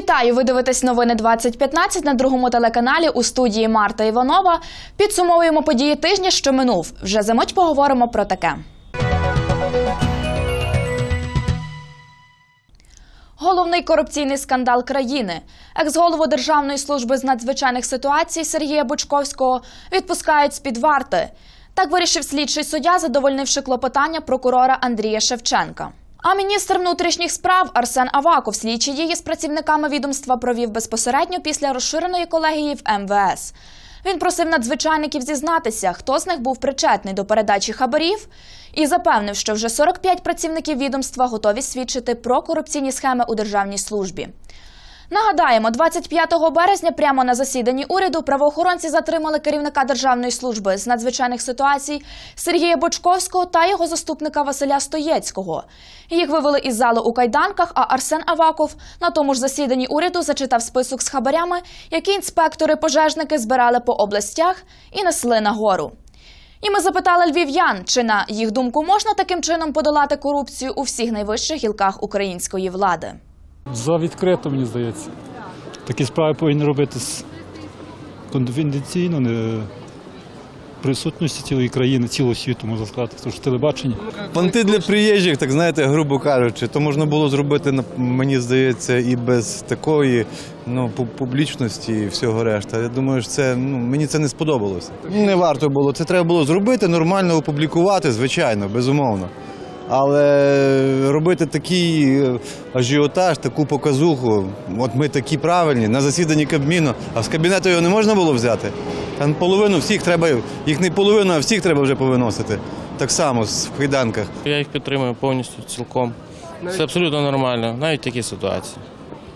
Вітаю! Ви дивитесь новини 2015 на другому телеканалі у студії Марта Іванова. Підсумовуємо події тижня, що минув. Вже за мить поговоримо про таке. Головний корупційний скандал країни. Екс-голову Державної служби з надзвичайних ситуацій Сергія Бучковського відпускають з-під варти. Так вирішив слідчий суддя, задовольнивши клопотання прокурора Андрія Шевченка. А міністр внутрішніх справ Арсен Аваков слідчі дії з працівниками відомства провів безпосередньо після розширеної колегії в МВС. Він просив надзвичайників зізнатися, хто з них був причетний до передачі хабарів, і запевнив, що вже 45 працівників відомства готові свідчити про корупційні схеми у державній службі. Нагадаємо, 25 березня прямо на засіданні уряду правоохоронці затримали керівника Державної служби з надзвичайних ситуацій Сергія Бочковського та його заступника Василя Стоєцького. Їх вивели із залу у кайданках, а Арсен Аваков на тому ж засіданні уряду зачитав список з хабарями, які інспектори-пожежники збирали по областях і несли нагору. І ми запитали львів'ян, чи на їх думку можна таким чином подолати корупцію у всіх найвищих гілках української влади. За відкрито, мені здається. Такі справи повинні робитись конфіденційно, не присутності цілої країни, цілого світу, можна сказати, тому що телебачення. Понти для приїжджих, так знаєте, грубо кажучи, то можна було зробити, на- мені здається, і без такої ну, публічності і всього решта. Я думаю, що це ну, мені це не сподобалося. Не варто було. Це треба було зробити, нормально опублікувати, звичайно, безумовно. Але робити такий е, ажіотаж, таку показуху, от ми такі правильні, на засіданні Кабміну, а з кабінету його не можна було взяти. Там половину всіх треба, їх не половину, а всіх треба вже повиносити. Так само з- в кайданках. Я їх підтримую повністю цілком. Це абсолютно нормально, навіть в такій ситуації.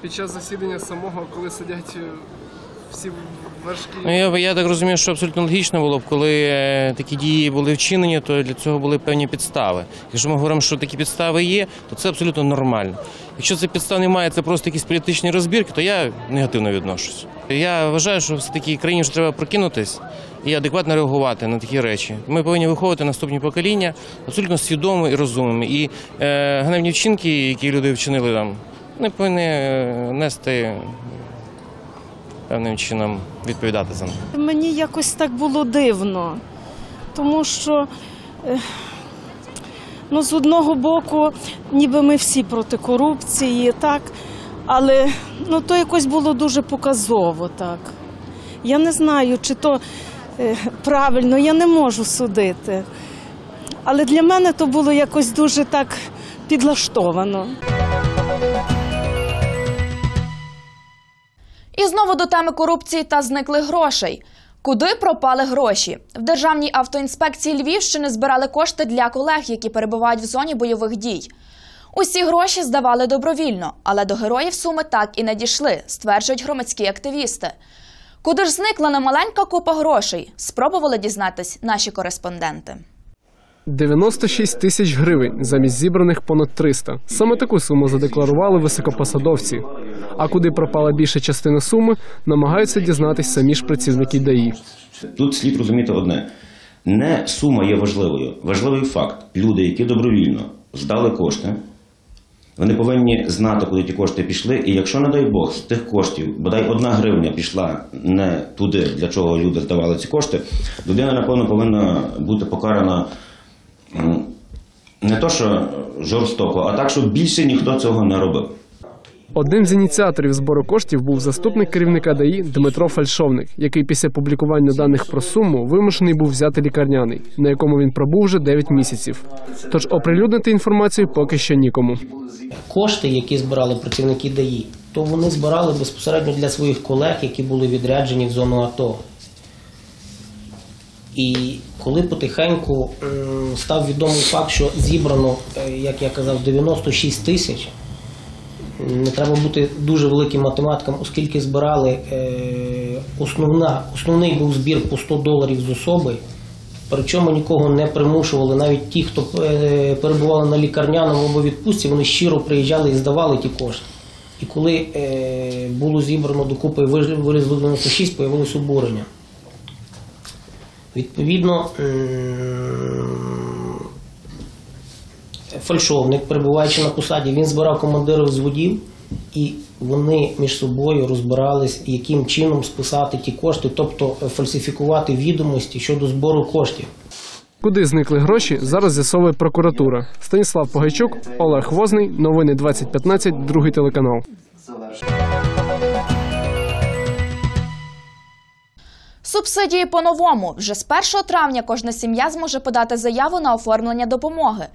під час засідання самого, коли сидять е, всі. Ну, я, я так розумію, що абсолютно логічно було б, коли е, такі дії були вчинені, то для цього були певні підстави. Якщо ми говоримо, що такі підстави є, то це абсолютно нормально. Якщо цих підстав немає, це просто якісь політичні розбірки, то я негативно відношусь. Я вважаю, що все таки країні вже треба прокинутись і адекватно реагувати на такі речі. Ми повинні виховувати наступні покоління абсолютно свідомими і розумними. І е, ганебні вчинки, які люди вчинили там, не повинні е, нести певним чином відповідати за них. Мені якось так було дивно, тому що е, ну, з одного боку, ніби ми всі проти корупції, так, але ну, то якось було дуже показово. так. Я не знаю, чи то е, правильно, я не можу судити. Але для мене то було якось дуже так підлаштовано. І знову до теми корупції та зниклих грошей. Куди пропали гроші? В Державній автоінспекції Львівщини збирали кошти для колег, які перебувають в зоні бойових дій. Усі гроші здавали добровільно, але до героїв суми так і не дійшли, стверджують громадські активісти. Куди ж зникла немаленька купа грошей? Спробували дізнатись наші кореспонденти. 96 тисяч гривень замість зібраних понад 300. Саме таку суму задекларували високопосадовці. А куди пропала більша частина суми, намагаються дізнатись самі ж працівники ДАІ. Тут слід розуміти одне: не сума є важливою, важливий факт. Люди, які добровільно здали кошти, вони повинні знати, куди ті кошти пішли. І якщо, не дай Бог, з тих коштів, бодай одна гривня пішла не туди, для чого люди здавали ці кошти, людина, напевно, повинна бути покарана не то, що жорстоко, а так, щоб більше ніхто цього не робив. Одним з ініціаторів збору коштів був заступник керівника ДАІ Дмитро Фальшовник, який після публікування даних про суму вимушений був взяти лікарняний, на якому він пробув вже 9 місяців. Тож оприлюднити інформацію поки що нікому. кошти, які збирали працівники ДАІ, то вони збирали безпосередньо для своїх колег, які були відряджені в зону АТО. І коли потихеньку став відомий факт, що зібрано, е, як я казав, 96 тисяч, не треба бути дуже великим математиком, оскільки збирали е, основна, основний був збір по 100 доларів з особи. Причому нікого не примушували, навіть ті, хто е, перебували на лікарняному або відпустці, вони щиро приїжджали і здавали ті кошти. І коли було зібрано докупи вилізло 96, появилось обурення. Відповідно, фальшовник, перебуваючи на посаді, він збирав командирів взводів і вони між собою розбирались, яким чином списати ті кошти, тобто фальсифікувати відомості щодо збору коштів. Куди зникли гроші, зараз з'ясовує прокуратура. Станіслав Погайчук, Олег Возний. Новини 2015, другий телеканал. Субсидії по-новому. Вже з 1 травня кожна сім'я зможе подати заяву на оформлення допомоги.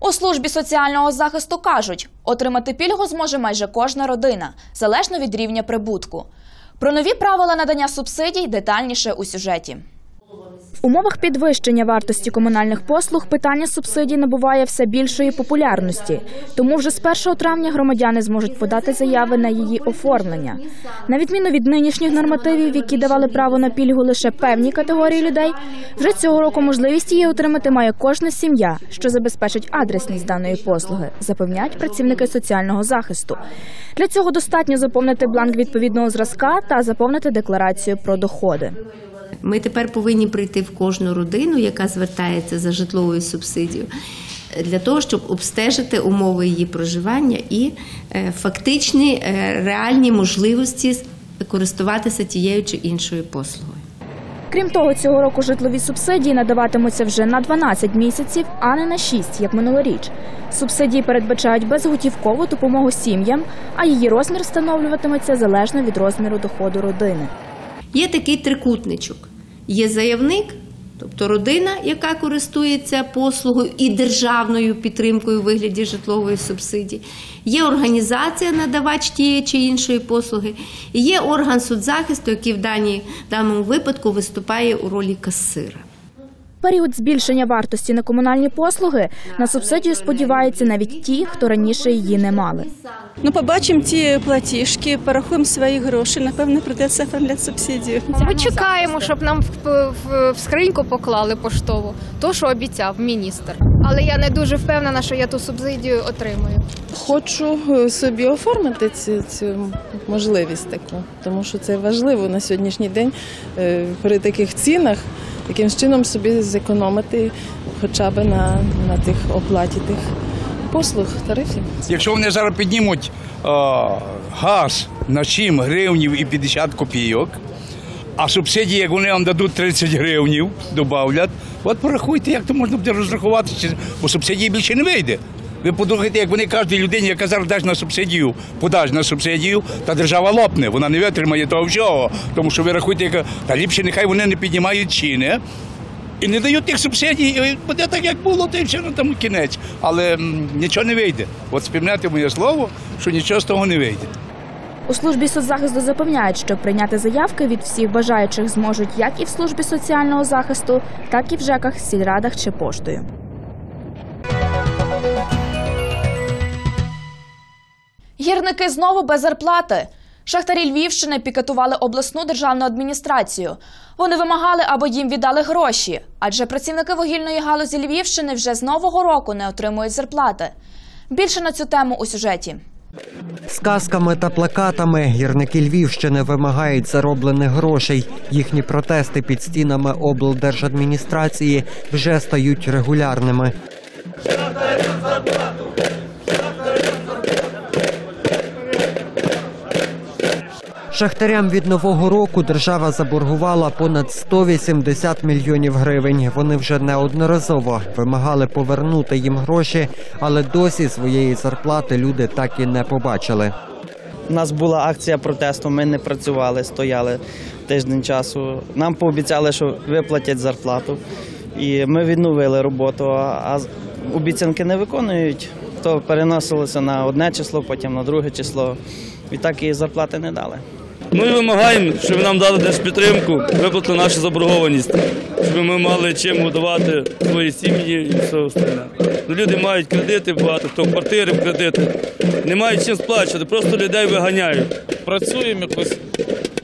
У службі соціального захисту кажуть, отримати пільгу зможе майже кожна родина, залежно від рівня прибутку. Про нові правила надання субсидій детальніше у сюжеті. Умовах підвищення вартості комунальних послуг питання субсидій набуває все більшої популярності. Тому вже з 1 травня громадяни зможуть подати заяви на її оформлення. На відміну від нинішніх нормативів, які давали право на пільгу лише певній категорії людей, вже цього року можливість її отримати має кожна сім'я, що забезпечить адресність даної послуги, запевняють працівники соціального захисту. Для цього достатньо заповнити бланк відповідного зразка та заповнити декларацію про доходи. Ми тепер повинні прийти в кожну родину, яка звертається за житловою субсидією, для того, щоб обстежити умови її проживання і е, фактичні е, реальні можливості користуватися тією чи іншою послугою. Крім того, цього року житлові субсидії надаватимуться вже на 12 місяців, а не на 6, як минулоріч. Субсидії передбачають безготівкову допомогу сім'ям, а її розмір встановлюватиметься залежно від розміру доходу родини. Є такий трикутничок. Є заявник, тобто родина, яка користується послугою і державною підтримкою у вигляді житлової субсидії. Є організація, надавач тієї чи іншої послуги, і є орган судзахисту, який в даному випадку виступає у ролі касира. Період збільшення вартості на комунальні послуги на субсидію сподіваються навіть ті, хто раніше її не мали. Ну, побачимо ті платіжки, порахуємо свої гроші. Напевно, придеться оформляти субсидію. Ми чекаємо, щоб нам в, в, в скриньку поклали поштову, то що обіцяв міністр. Але я не дуже впевнена, що я ту субсидію отримую. Хочу е, собі оформити цю, цю можливість таку, тому що це важливо на сьогоднішній день е, при таких цінах, якимсь чином собі зекономити хоча б на, на тих оплаті тих послуг, тарифів. Якщо вони зараз піднімуть е, газ на 7 гривнів і 50 копійок, а субсидії, як вони вам дадуть 30 гривнів, додавлять, от порахуйте, як то можна буде розрахуватися, бо субсидії більше не вийде. Ви подумайте, як вони кожній людині, яка зараз дасть на субсидію, подасть на субсидію, та держава лопне, вона не витримає того всього. Тому що ви рахуєте, яка, та ліпше нехай вони не піднімають ціни, і не дають тих субсидій, і буде так, як було, то і все на тому кінець. Але м, нічого не вийде. От співняти моє слово, що нічого з того не вийде. У службі соцзахисту запевняють, що прийняти заявки від всіх бажаючих зможуть як і в службі соціального захисту, так і в ЖЕКах, сільрадах чи поштою. Гірники знову без зарплати. Шахтарі Львівщини пікетували обласну державну адміністрацію. Вони вимагали, аби їм віддали гроші, адже працівники вугільної галузі Львівщини вже з нового року не отримують зарплати. Більше на цю тему у сюжеті. Сказками та плакатами гірники Львівщини вимагають зароблених грошей. Їхні протести під стінами облдержадміністрації вже стають регулярними. Шахтарям від нового року держава заборгувала понад 180 мільйонів гривень. Вони вже неодноразово вимагали повернути їм гроші, але досі своєї зарплати люди так і не побачили. У нас була акція протесту, ми не працювали, стояли тиждень часу. Нам пообіцяли, що виплатять зарплату. І ми відновили роботу, а обіцянки не виконують. То переносилося на одне число, потім на друге число. І так і зарплати не дали. Ми вимагаємо, щоб нам дали держпідтримку, виплатили нашу заборгованість, щоб ми мали чим годувати свої сім'ї і все остальне. Ну, Люди мають кредити багато, хто квартири в кредити, не мають чим сплачувати, просто людей виганяють. Працюємо якось,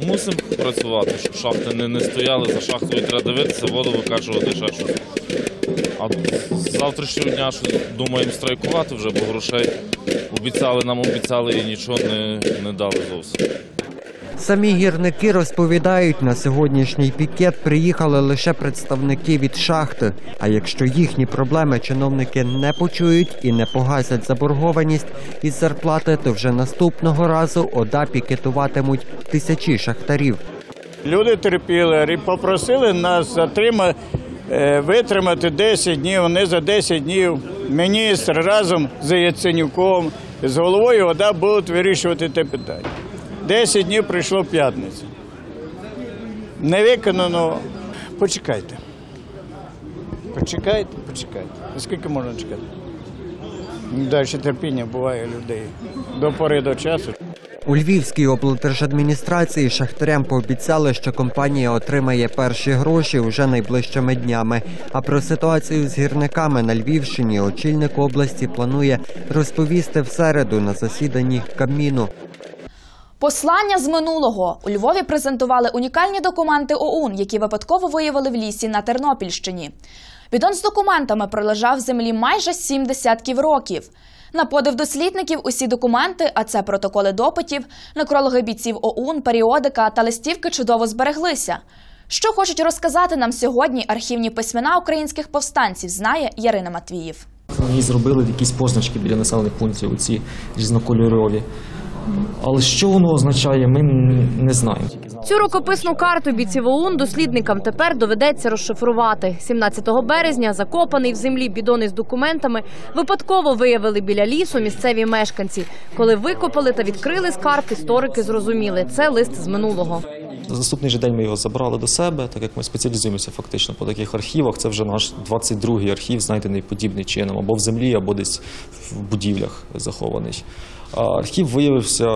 мусимо працювати, щоб шахти не, не стояли за шахтою, треба дивитися, воду викачувати, ще щось. А завтрашнього дня що думаємо страйкувати вже, бо грошей обіцяли, нам обіцяли і нічого не, не дали зовсім. Самі гірники розповідають, на сьогоднішній пікет приїхали лише представники від шахти. А якщо їхні проблеми чиновники не почують і не погасять заборгованість із зарплати, то вже наступного разу ОДА пікетуватимуть тисячі шахтарів. Люди терпіли, попросили нас затримати, витримати 10 днів. Вони за 10 днів міністр разом з Яценюком, з головою ОДА будуть вирішувати те питання. 10 днів прийшло п'ятниця. Не виконано. Почекайте. Почекайте, почекайте. Скільки можна чекати? Далі терпіння буває людей до пори до часу. У Львівській облдержадміністрації шахтарям пообіцяли, що компанія отримає перші гроші уже найближчими днями. А про ситуацію з гірниками на Львівщині очільник області планує розповісти в середу на засіданні Кабміну. Послання з минулого у Львові презентували унікальні документи ОУН, які випадково виявили в лісі на Тернопільщині. Бідон з документами пролежав в землі майже сім десятків років. На подив дослідників усі документи, а це протоколи допитів, некрологи бійців ОУН, періодика та листівки чудово збереглися. Що хочуть розказати нам сьогодні архівні письмена українських повстанців, знає Ярина Матвіїв. І зробили якісь позначки біля населених пунктів, оці різнокольорові. Але що воно означає, ми не знаємо. Цю рукописну карту бійців ОУН дослідникам тепер доведеться розшифрувати. 17 березня закопаний в землі бідон із документами випадково виявили біля лісу місцеві мешканці. Коли викопали та відкрили скарб, історики зрозуміли – це лист з минулого. За наступний же день ми його забрали до себе, так як ми спеціалізуємося фактично по таких архівах. Це вже наш 22-й архів, знайдений подібним чином, або в землі, або десь в будівлях захований. Архів виявився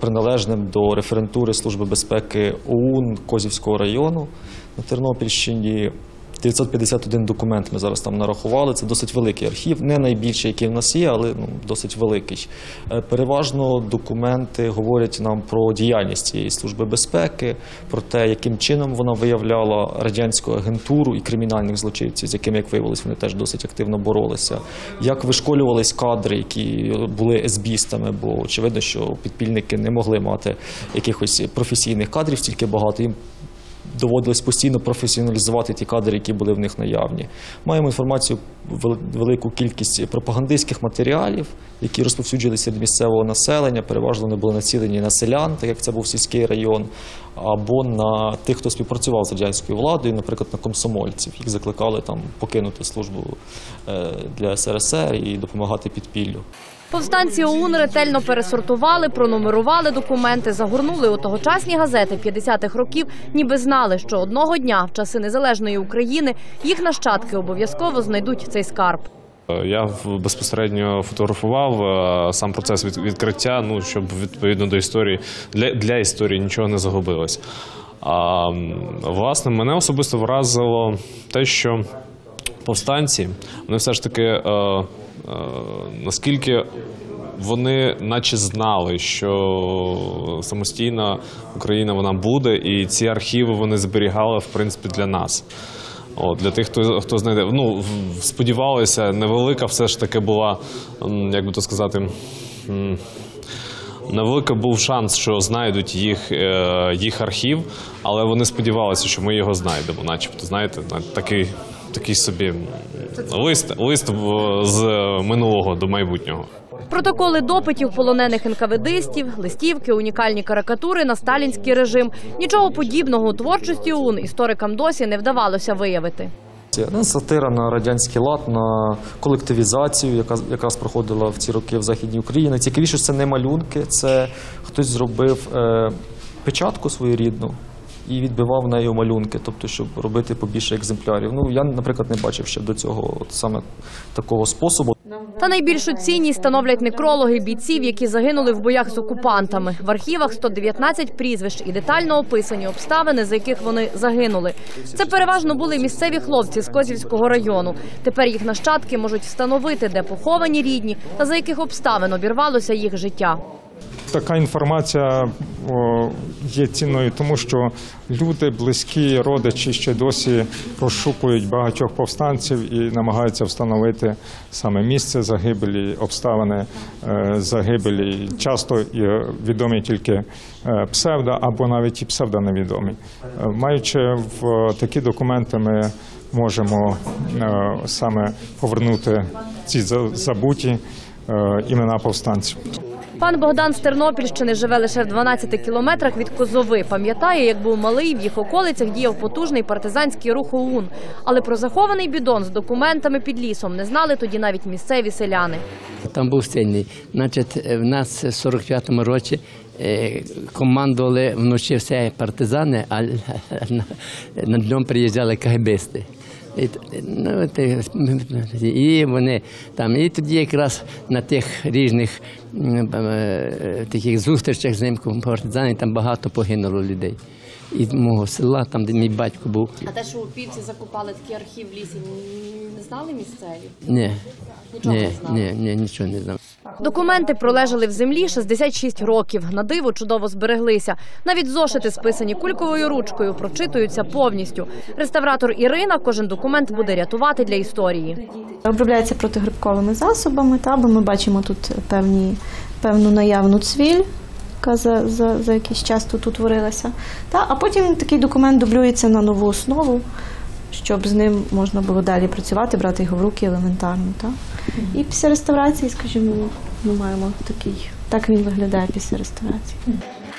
приналежним до референтури Служби безпеки ОУН Козівського району на Тернопільщині. 951 документ ми зараз там нарахували. Це досить великий архів, не найбільший, який в нас є, але ну, досить великий. Е, Переважно документи говорять нам про діяльність цієї служби безпеки, про те, яким чином вона виявляла радянську агентуру і кримінальних злочинців, з якими, як виявилось, вони теж досить активно боролися. Як вишколювались кадри, які були есбістами, бо очевидно, що підпільники не могли мати якихось професійних кадрів, стільки багато їм доводилось постійно професіоналізувати ті кадри, які були в них наявні. Маємо інформацію вел- велику кількість пропагандистських матеріалів, які розповсюджувалися серед місцевого населення. Переважно вони були націлені на селян, так як це був сільський район, або на тих, хто співпрацював з радянською владою, наприклад, на комсомольців. Їх закликали там покинути службу е, для СРСР і допомагати підпіллю. Повстанці ОУН ретельно пересортували, пронумерували документи, загорнули у тогочасні газети 50-х років, ніби знали, що одного дня в часи незалежної України їх нащадки обов'язково знайдуть цей скарб. Я безпосередньо фотографував е, сам процес відкриття, ну щоб відповідно до історії для, для історії нічого не загубилось. А власне мене особисто вразило те, що повстанці вони все ж таки е, наскільки вони наче знали, що самостійна Україна вона буде, і ці архіви вони зберігали в принципі для нас. От, для тих, хто, хто знайде. Ну, сподівалися, невелика все ж таки була, як би то сказати. Невелика був шанс, що знайдуть їх, е, їх архів, але вони сподівалися, що ми його знайдемо, начебто, знаєте, на- такий, такий собі лист, лист в- з минулого до майбутнього. Протоколи допитів полонених НКВДистів, листівки, унікальні карикатури на сталінський режим. Нічого подібного у творчості ОУН історикам досі не вдавалося виявити. Це ну, сатира на радянський лад, на колективізацію, яка якраз проходила в ці роки в Західній Україні. Цікавіше, що це не малюнки, це хтось зробив е, печатку свою рідну і відбивав нею малюнки, тобто, щоб робити побільше екземплярів. Ну я, наприклад, не бачив ще до цього саме такого способу. Та найбільшу цінність становлять некрологи бійців, які загинули в боях з окупантами. В архівах 119 прізвищ і детально описані обставини, за яких вони загинули. Це переважно були місцеві хлопці з Козівського району. Тепер їх нащадки можуть встановити, де поховані рідні та за яких обставин обірвалося їх життя. Така інформація є цінною, тому що люди, близькі, родичі ще досі розшукують багатьох повстанців і намагаються встановити саме місце загибелі, обставини е, загибелі. Часто відомі тільки е, псевдо або навіть і псевдоневідомі. Е, Маючи в такі документи, ми можемо е, саме повернути ці за- забуті е, імена повстанців. Пан Богдан з Тернопільщини живе лише в 12 кілометрах від Козови. Пам'ятає, як був малий, в їх околицях діяв потужний партизанський рух ОУН. Але про захований бідон з документами під лісом не знали тоді навіть місцеві селяни. Там був сильний. Значить, в нас в 45-му році е, командували вночі все партизани, а на, днем приїжджали кагибисти. І, ну, і вони там, і тоді якраз на тих різних е, таких зустрічах з ним партизани там багато погинуло людей. І мого села, там, де мій батько був. А те, що у півці закопали такий архів в лісі, не знали місцеві? Ні, Нічого не ні, знали? ні, ні, нічого не знав. Документи пролежали в землі 66 років. На диво чудово збереглися. Навіть зошити, списані кульковою ручкою, прочитуються повністю. Реставратор Ірина кожен документ буде рятувати для історії. Обробляється протигрибковими засобами, та, бо ми бачимо тут певні, певну наявну цвіль, яка за, за, за якийсь час тут утворилася. Та, а потім такий документ дублюється на нову основу, щоб з ним можна було далі працювати, брати його в руки елементарно. Та. І після реставрації, скажімо, ми маємо такий, так він виглядає після реставрації.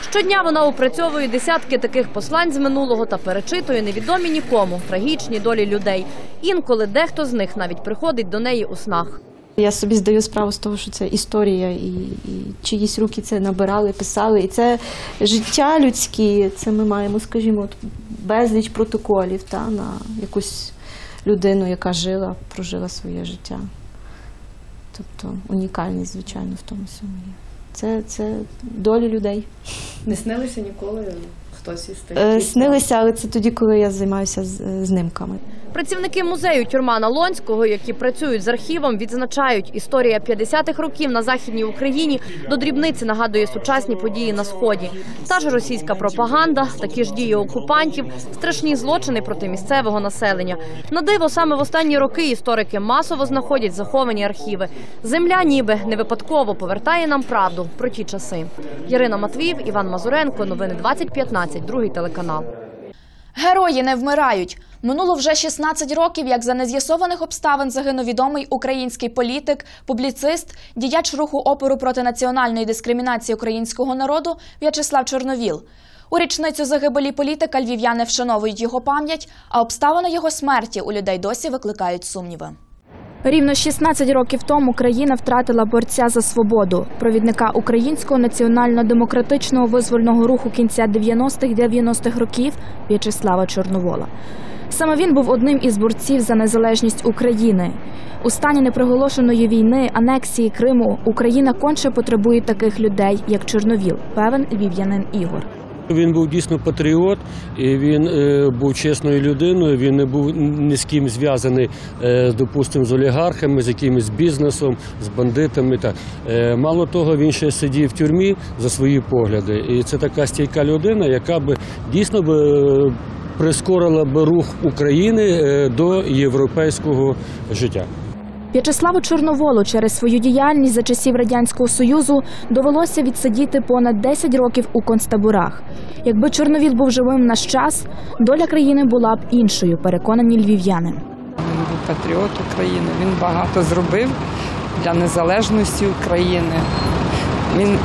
Щодня вона опрацьовує десятки таких послань з минулого та перечитує невідомі нікому трагічні долі людей. Інколи дехто з них навіть приходить до неї у снах. Я собі здаю справу з того, що це історія, і, і чиїсь руки це набирали, писали. І це життя людське, це ми маємо, скажімо, безліч протоколів та, на якусь людину, яка жила, прожила своє життя. Тобто унікальність, звичайно, в тому всьому є. Це, це долі людей. Не снилися ніколи хтось із тих? Е, снилися, але це тоді, коли я займаюся знимками. Працівники музею Тюрмана Лонського, які працюють з архівом, відзначають, історія 50-х років на західній Україні до дрібниці нагадує сучасні події на сході. Та ж російська пропаганда, такі ж дії окупантів, страшні злочини проти місцевого населення. На диво саме в останні роки історики масово знаходять заховані архіви. Земля, ніби не випадково повертає нам правду про ті часи. Ярина Матвіїв, Іван Мазуренко. Новини 2015, другий телеканал. Герої не вмирають. Минуло вже 16 років, як за нез'ясованих обставин загинув відомий український політик, публіцист, діяч руху опору проти національної дискримінації українського народу В'ячеслав Чорновіл. У річницю загибелі політика львів'яни вшановують його пам'ять, а обставини його смерті у людей досі викликають сумніви. Рівно 16 років тому країна втратила борця за свободу, провідника українського національно-демократичного визвольного руху кінця 90-х-90-х років В'ячеслава Чорновола. Саме він був одним із борців за незалежність України. У стані неприголошеної війни, анексії Криму Україна конче потребує таких людей, як Чорновіл, певен львів'янин Ігор. Він був дійсно патріот, і він е, був чесною людиною. Він не був ні з ким зв'язаний, е, допустимо, з олігархами, з якимось бізнесом, з бандитами. Так. Е, мало того, він ще сидів в тюрмі за свої погляди. І це така стійка людина, яка би дійсно би е, прискорила би рух України е, до європейського життя. В'ячеславу Чорноволу через свою діяльність за часів радянського союзу довелося відсидіти понад 10 років у концтаборах. Якби Чорновіл був живим в наш час, доля країни була б іншою, переконані львів'яни. Він був патріот України. Він багато зробив для незалежності України. Він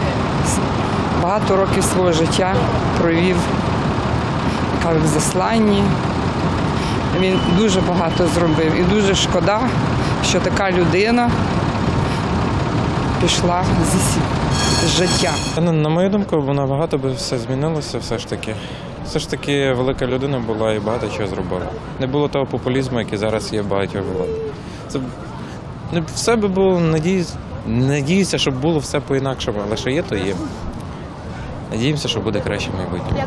багато років свого життя провів як в засланні. Він дуже багато зробив. І дуже шкода, що така людина пішла зі з життя. Ну, на мою думку, набагато би все змінилося все ж таки. Все ж таки велика людина була і багато чого зробила. Не було того популізму, який зараз є багатьох владах. Це ну, все би було, надіюсь, надіюся, щоб було все по-інакшому, але що є, то є. Надіємося, що буде краще майбутнє.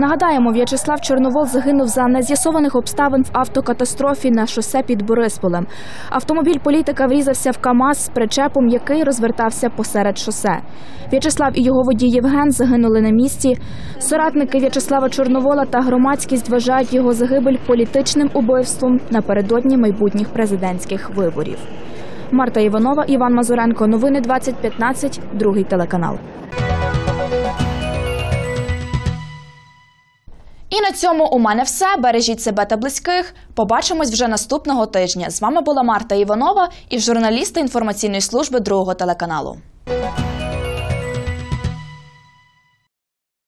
Нагадаємо, В'ячеслав Чорновол загинув за нез'ясованих обставин в автокатастрофі на шосе під Борисполем. Автомобіль політика врізався в КАМАЗ з причепом, який розвертався посеред шосе. В'ячеслав і його водій Євген загинули на місці. Соратники В'ячеслава Чорновола та громадськість вважають його загибель політичним убивством напередодні майбутніх президентських виборів. Марта Іванова, Іван Мазуренко. Новини 2015. Другий телеканал. І на цьому у мене все. Бережіть себе та близьких. Побачимось вже наступного тижня. З вами була Марта Іванова і журналісти інформаційної служби другого телеканалу.